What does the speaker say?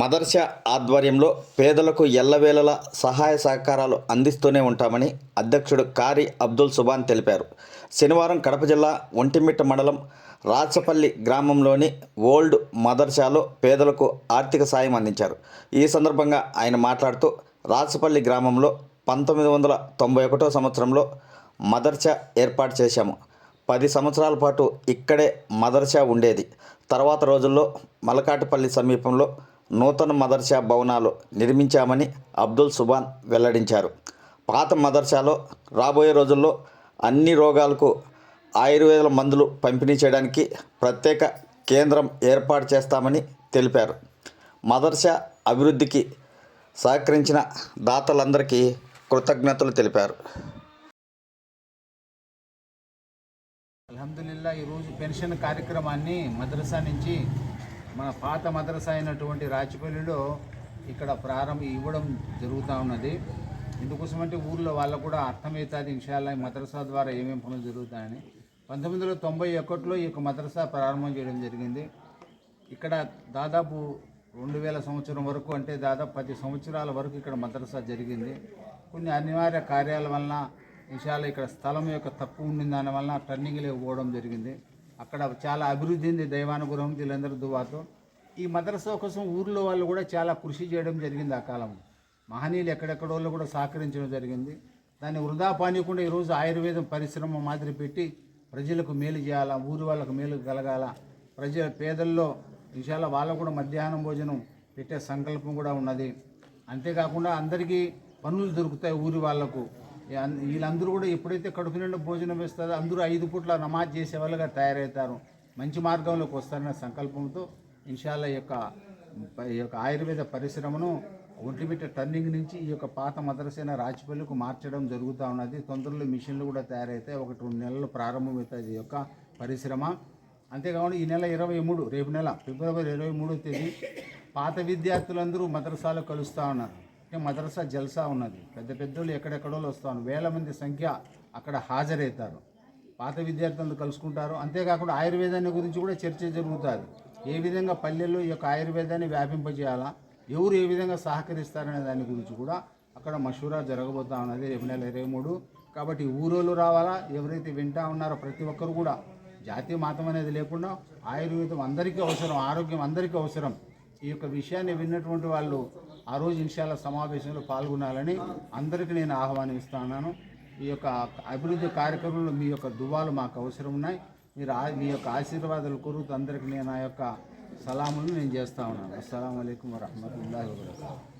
మదర్శ ఆధ్వర్యంలో పేదలకు ఎల్లవేళలా సహాయ సహకారాలు అందిస్తూనే ఉంటామని అధ్యక్షుడు కారి అబ్దుల్ సుబాన్ తెలిపారు. శనివారం కడప జిల్లా ఒంటిమిట్ట మండలం రాచపల్లి గ్రామంలోని ఓల్డ్ మదర్సాలో పేదలకు ఆర్థిక సాయం అందించారు. ఈ సందర్భంగా ఆయన మాట్లాడుతూ రాచపల్లి గ్రామంలో పంతొమ్మిది వందల తొంభై ఒకటో సంవత్సరంలో మదర్సా ఏర్పాటు చేశాము. పది సంవత్సరాల పాటు ఇక్కడే మదర్శా ఉండేది. తర్వాత రోజుల్లో మలకాటిపల్లి సమీపంలో నూతన మదర్సా భవనాలు నిర్మించామని అబ్దుల్ సుబాన్ వెల్లడించారు. పాత మదర్సాలో రాబోయే రోజుల్లో అన్ని రోగాలకు ఆయుర్వేద మందులు పంపిణీ చేయడానికి ప్రత్యేక కేంద్రం ఏర్పాటు చేస్తామని తెలిపారు. మదర్సా అభివృద్ధికి సహకరించిన దాతలందరికీ కృతజ్ఞతలు తెలిపారు. అల్హమ్దుల్లా ఈరోజు పెన్షన్ కార్యక్రమాన్ని మద్రసా నుంచి మన పాత మద్రసా అయినటువంటి రాచిపల్లిలో ఇక్కడ ప్రారంభం ఇవ్వడం జరుగుతూ ఉన్నది. ఇందుకోసమంటే ఊర్లో వాళ్ళకు కూడా అర్థమవుతుంది ఇన్షాల్లా ఈ మద్రసా ద్వారా ఏమేమి పనులు జరుగుతాయని. పంతొమ్మిది వందల తొంభై ఒకటిలో ఈ యొక్క మద్రసా ప్రారంభం చేయడం జరిగింది. ఇక్కడ దాదాపు రెండు వేల సంవత్సరం వరకు అంటే దాదాపు పది సంవత్సరాల వరకు ఇక్కడ మద్రసా జరిగింది. కొన్ని అనివార్య కార్యాల వలన విషయాలు ఇక్కడ స్థలం యొక్క తక్కువ ఉండిన దాని వలన టర్నింగ్లోకి పోవడం జరిగింది. అక్కడ చాలా అభివృద్ధి ఉంది దైవానుగ్రహం వీళ్ళందరూ దువాతో. ఈ మదరసా కోసం ఊర్లో వాళ్ళు కూడా చాలా కృషి చేయడం జరిగింది ఆ కాలంలో. మహనీయులు ఎక్కడెక్కడో వాళ్ళు కూడా సహకరించడం జరిగింది. దాన్ని వృధా పానీయకుండా ఈరోజు ఆయుర్వేదం పరిశ్రమ మాదిరి పెట్టి ప్రజలకు మేలు చేయాలా ఊరి వాళ్ళకు మేలు కలగాల ప్రజల పేదల్లో విషయాల వాళ్ళకు కూడా మధ్యాహ్నం భోజనం పెట్టే సంకల్పం కూడా ఉన్నది. అంతేకాకుండా అందరికీ పనులు దొరుకుతాయి ఊరి వాళ్ళకు. వీళ్ళందరూ కూడా ఎప్పుడైతే కడుపు నిండా భోజనం వేస్తారో అందరూ ఐదు పూట్ల నమాజ్ చేసే వాళ్ళుగా తయారవుతారు. మంచి మార్గంలోకి వస్తారనే సంకల్పంతో ఇన్షాల్లా యొక్క ఈ యొక్క ఆయుర్వేద పరిశ్రమను ఒంటిమిట్ట టర్నింగ్ నుంచి ఈ యొక్క పాత మదరసైన రాచిపల్లికి మార్చడం జరుగుతూ ఉన్నది. తొందరలో మిషన్లు కూడా తయారైతే ఒకటి రెండు నెలలు ప్రారంభమవుతుంది ఈ యొక్క పరిశ్రమ. అంతేకాకుండా ఈ నెల ఇరవై మూడు రేపు నెల ఫిబ్రవరి ఇరవై మూడో తేదీ పాత విద్యార్థులందరూ మద్రసాలో కలుస్తూ ఉన్నారు. మదరసా జల్సా ఉన్నది. పెద్ద పెద్దోళ్ళు ఎక్కడెక్కడో వస్తాను. వేల మంది సంఖ్య అక్కడ హాజరవుతారు. పాత విద్యార్థులను కలుసుకుంటారు. అంతేకాకుండా ఆయుర్వేదాన్ని గురించి కూడా చర్చ జరుగుతుంది. ఏ విధంగా పల్లెల్లో ఈ యొక్క ఆయుర్వేదాన్ని వ్యాపింపజేయాలా? ఎవరు ఏ విధంగా సహకరిస్తారనే దాని గురించి కూడా అక్కడ మషూరా జరగబోతా ఉన్నది రేపు నెల ఇరవై మూడు. కాబట్టి ఊరోళ్ళు రావాలా? ఎవరైతే వింటా ఉన్నారో ప్రతి ఒక్కరు కూడా జాతీయ మతం అనేది లేకుండా ఆయుర్వేదం అందరికీ అవసరం ఆరోగ్యం అందరికీ అవసరం. ఈ యొక్క విషయాన్ని విన్నటువంటి వాళ్ళు ఆ రోజు ఇన్షాల్లా సమావేశంలో పాల్గొనాలని అందరికీ నేను ఆహ్వానిస్తున్నాను ఈ యొక్క అభివృద్ధి కార్యక్రమంలో మీ యొక్క దువాలు మాకు అవసరం ఉన్నాయి. మీరు ఆ- మీ యొక్క ఆశీర్వాదాలు కోరుతూ అందరికీ నేను ఆ యొక్క సలాములు నేను చేస్తా ఉన్నాను. అస్సలం అయికం వరహమూల వబరకాతుహు